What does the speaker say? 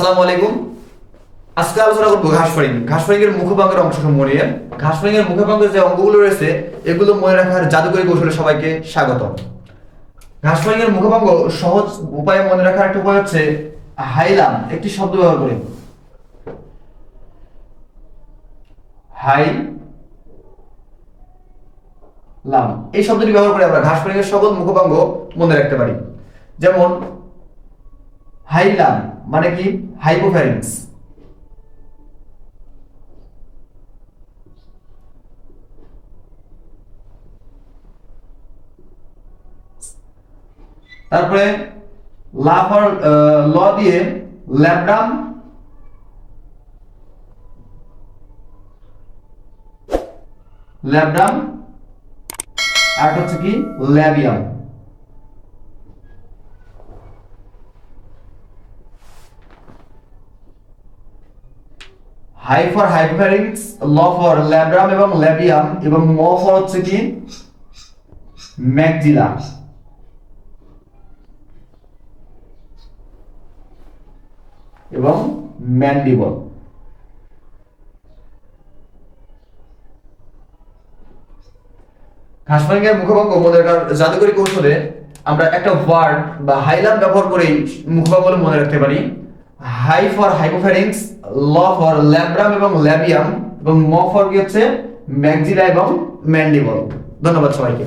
আসসালামু আলাইকুম। আজকে আলোচনা করব ঘাসফড়িং ঘাসফড়িং এর মুখভঙ্গের অংশসমূহ নিয়ে। ঘাসফড়িং এর যে অঙ্গগুলো রয়েছে, এগুলো মনে রাখার কৌশলে সবাইকে স্বাগত ঘাসফড়িং এর মুখভঙ্গ সহজ উপায়ে মনে রাখার একটা উপায় হচ্ছে হাইলাম। একটি শব্দ ব্যবহার করি। হাই লাম এই শব্দটি ব্যবহার করে আমরা ঘাসফড়িং এর সকল মুখভঙ্গ মনে রাখতে পারি। যেমন হাইলাম মানে কি? হাইপোফ্যারিংস তারপরে লা ফর ল দিয়ে ল্যাবডাম ল্যাবডাম আর হচ্ছে কি? Labium. Hi for hypopharynx L for labrum এবং ল্যাবিয়াম এবং ম ফর হচ্ছে কি? ম্যাকজিলা এবং ম্যান্ডিবল ঘাসফড়িংয়ের মুখভঙ্গ মনে রাখার জাদুকরী কৌশলে আমরা একটা ওয়ার্ড বা হাইলাম ব্যবহার করেই মুখভঙ্গ মনে রাখতে পারি। Hi for hypopharynx L for labrum এবং ল্যাবিয়াম এবং ম ফর কি হচ্ছে? ম্যাকজিলা এবং ম্যান্ডিবল ধন্যবাদ সবাইকে।